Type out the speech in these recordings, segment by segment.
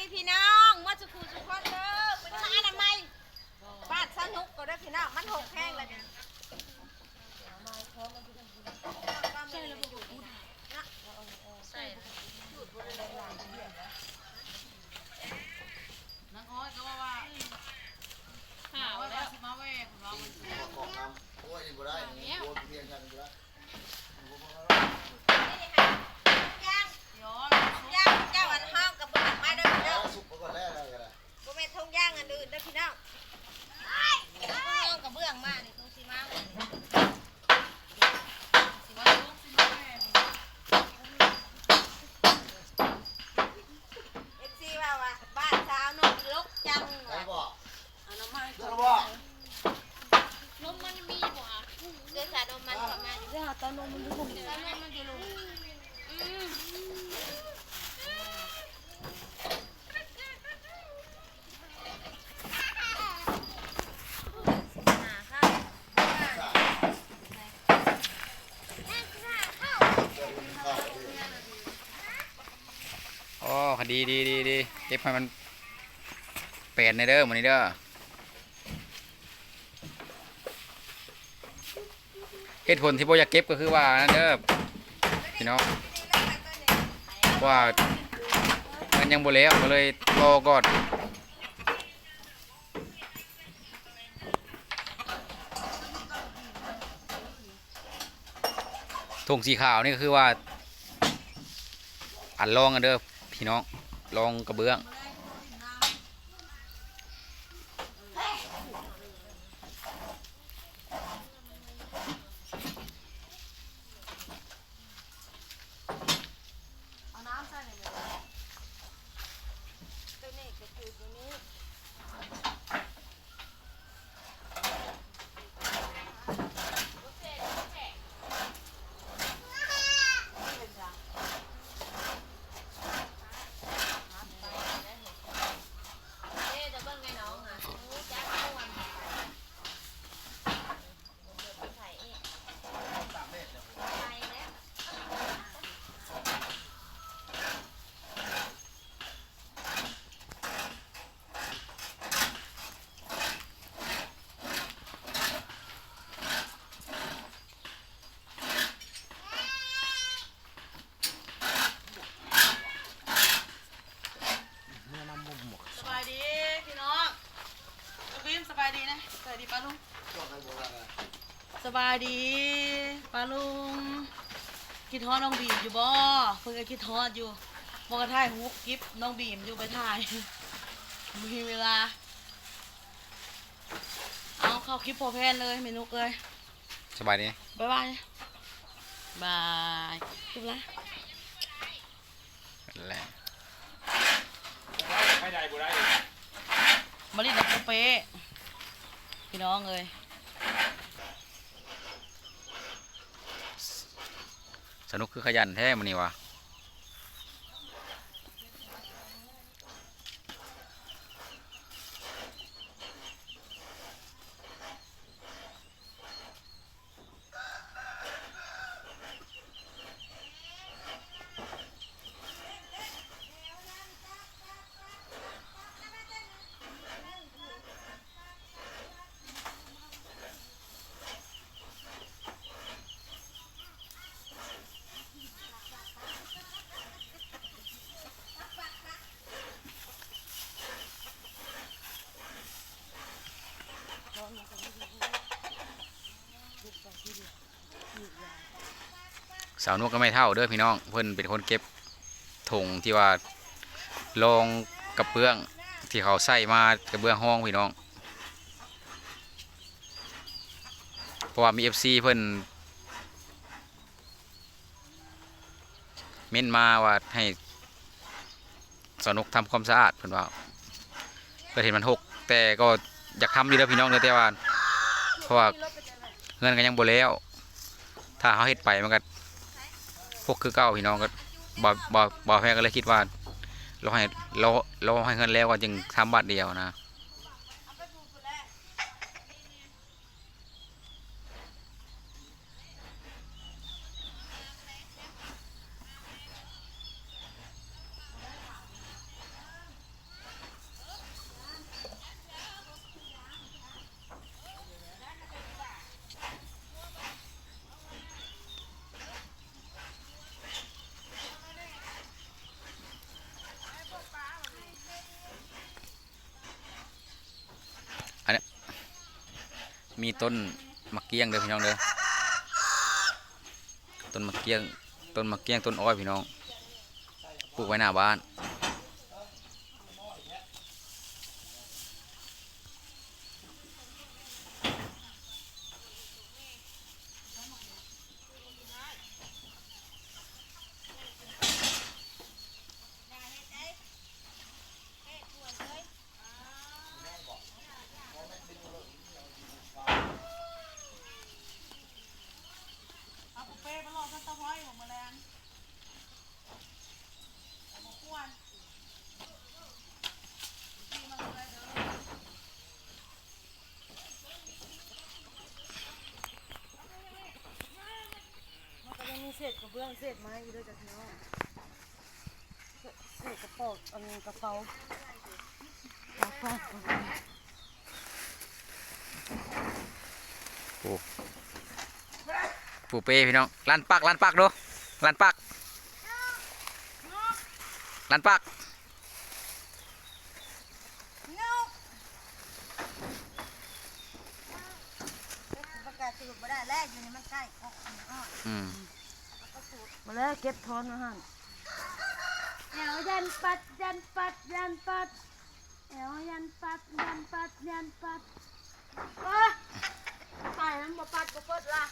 ดีพี่น้องมาสุขูสุขคนเด้อเป็นมาอนามัยบาดสนุกก็ได้อพี่น้องมันหกแห้งเลยเนี่ยใช่นังอ้อยก็ว่าว่า ข่าว ว่า แล้ว สิมาแว่ของเรามัน ของน้ำโอ้ยบ่ได้นี่โดนเพียงกันอยู่แล้ว ย่าง ย้อน ย่างเจ้าอันห้องกับเบื้องมาเด้อพี่น้ แล้ อง วสุกไปก่อนแล้วอะไรกันล่ะ บ่แม่นทงย่างอันอื่นเด้อพี่น้องห้องกับเบื้องมานี่ตรงสิมา สิมาลูกสิมาแว่ เอฟซีว่าว่าบ้านสาวนุ่มลกจัง ใคร ว่ะ บอก เอาน้ำไม้ เจ้าบอก นมมันมีบ่อะเดี๋ยวสานมมันประมาณนี้ เดี๋ยวหาตานมมันดูผม สานมมันอยู่ลุงอืมหาข้าว โอ้ค ดีดีดีดีเก็บให้มันเปลี่ยนในเด้อมันนี้เด้อเหตุผลที่โบอยากเก็บก็คือว่านั่นเด้อพี่น้องว่ามันยังโบแล้วก็เลยรอก่อนถุงสีขาวนี่ก็คือว่า อันลองกันเด้อพี่น้อง ลองกระเบื้อง เอาน้ำใส่ในมือ ตัวนี้ก็คือตัวนี้ เอ๊ะจะเบิ่งไงน้องอะรู้จักม่วนใส่เอ๊ะใส่แล้ว สบายดีพี่น้องลูกบิมสบายดีนะสบายดีป้าลุง ช่วงใครบอกว่าอะไร ส บายดีป้าลุงคิดทอดน้องบีมอยู่บ่เพิ่งจะคิดทอดอยู่บอกกระถ่ายฮุกกิฟน้องบีมอยู่ไปถ่ายมีเวลา เอาเข้าคลิปโปรแพนเลยเมนูเลยสบายดีบ๊ายบายบายจบละแหละมาลิดดับเป๊ะพี่น้องเลย สนุกคือขยันแท้มันนี่วะ สาวนกก็ไม่เท่าเด้อพี่น้อง เพิ่อนเป็นคนเก็บถุงที่ว่าลองกระเบื้องที่เขาใส่มากระเบื้องห้องพี่น้อง เพราะว่ามีเอฟซีเพิ่อนเม้นมาว่าให้สาวนกทำความสะอาดเพิ่อนว่าเพิ่นเห็นมันหกแต่ก็อยากทำอยู่แล้วพี่น้องเด้อแต่ว่าเพราะว่าเงินก็ยังบ่แล้ว ถ้าเขาเฮ็ดไปมันก็ กคือเก่าพี่น้องก็บ่บ่บ่แพ้ก็เลยคิดว่าเราให้เราเราให้เงินแล้วก็จึงทำบัตรเดียวนะ มีต้นมะเกี้ยงเด้อพี่น้องเด้อต้นมะเกี้ยงต้นมะเกี้ยงต้นอ้อยพี่น้องปลูกไว้หน้าบ้าน เอาปุเป้มาลองกันตะไคร้ของแมลงเอามาควนที่มันอะไรเด้อมันก็ยังมี เศษกระเบื้องเศษไม้อยู่ด้วยจ้ะพี่น้องเศษเศษกระเป๋าอันกระเป๋าเอาฝากเอาไว้ปลูกปลูกเป้พี่น้องลันปักลันปักดูลันปักลันปักประกาศสูตรมาได้แรกอยู่นี่มันใกล้ออกอ้ออืม มาแล้วเก็บทอนมาหันแอวยันปัดยันปัดยันปัดแอวยันปัดยันปัดยันปัดเอ้ยไปมันบ่ปัดบ่เปิดละ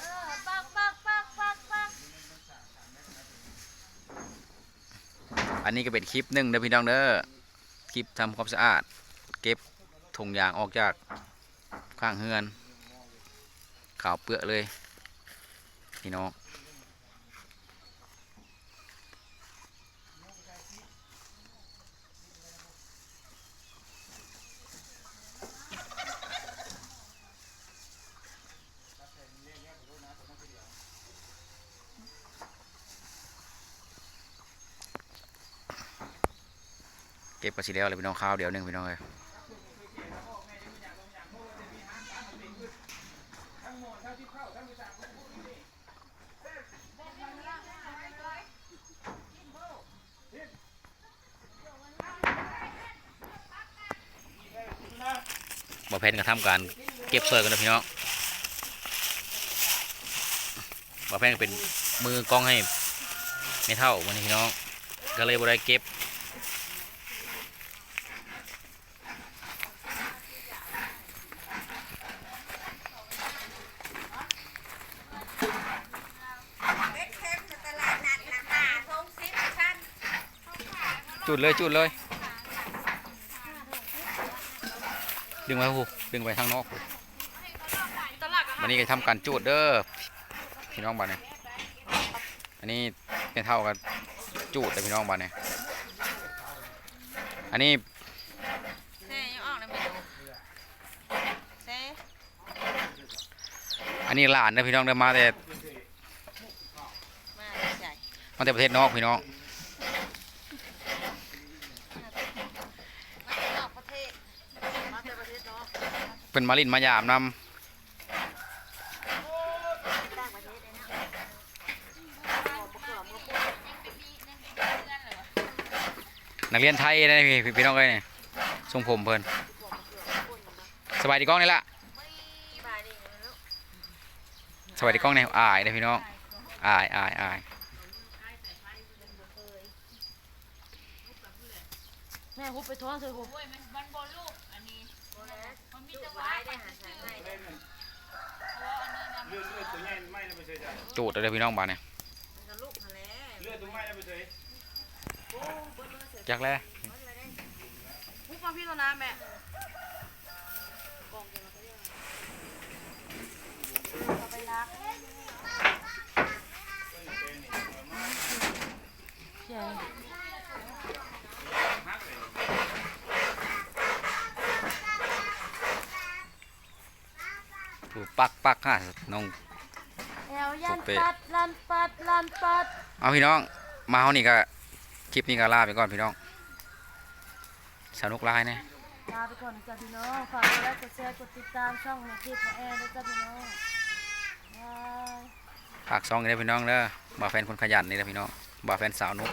เออปักปักปักปักปักอันนี้ก็เป็นคลิปหนึ่งเด้อพี่น้องเด้อคลิปทำความสะอาด เก็บถุงยางออกจากข้างเฮือนขาวเปลือกเลย พี่น้องเก็บไปสิแล้วเลยพี่น้องข้าวเดี๋ยวนึงพี่น้องเลย บ่เพนก็ทำการเก็บซอยกันนะพี่น้องบ่เพนเป็นมือกล้องให้ไม่เท่าวันนี้พี่น้อง ก็เลยบ่ได้เก็บจุดเลยจุดเลย ดึงไว้หูดึงไปทางนอกหูตลาดก็วันนี้ก็ทำการจูดเด้อพี่น้องบ้านเนี่ยอันนี้เป็นเท่ากับจูดแต่พี่น้องบ้านเนี่ยอันนี้เซ่ยังออกเลยไม่รู้เซ่อันนี้หลานเด้อพี่น้องเด้อมาแต่มาใหญ่มาแต่ประเทศนอกพี่น้อง มาจากนอกประเทศมาจากประเทศนอก เป็นมาลินมายามนำนักเรียนไทยนะพี่พี่น้องเอ้ยเนี่ยทรงผมเพิ่นสบายดีกล้องนี่ละบายดีนะสบายดีกล้องเนี่ยอายเด้อพี่น้องอายอายอายแม่หุบไปท้อนเถอะหุบ ไว้ได้หาสายให้ได้จูดเด้อพี่น้องบ้านเนี่ยมัก็ลูกมาแล้วจักแล้วหุบมาพี่ตัวน้ำแม่ไปรักใช่ ปักปักฮะน้อง แอวยันโอเคปัดลันปัดลันปัดเอาพี่น้อง มาเฮานี่ก็คลิปนี้ก็ลาไปก่อนพี่น้อง สนุกหลายนะลาไปก่อนนะจ้ะพี่น้อง ฝากกดไลค์กดแชร์กดติดตามช่องในคลิปของแอร์ด้วยจ้ะพี่น้องบายฝากซองกันได้อพี่น้องเด้อบ่าวแฟนคนขยันนี่นะพี่น้องบ่าวแฟนสาวนุก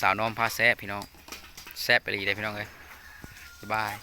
สาวน้อมพาแซ่พี่น้องแซ่บไปรีได้อพี่น้องเอ้ยบ๊ายบาย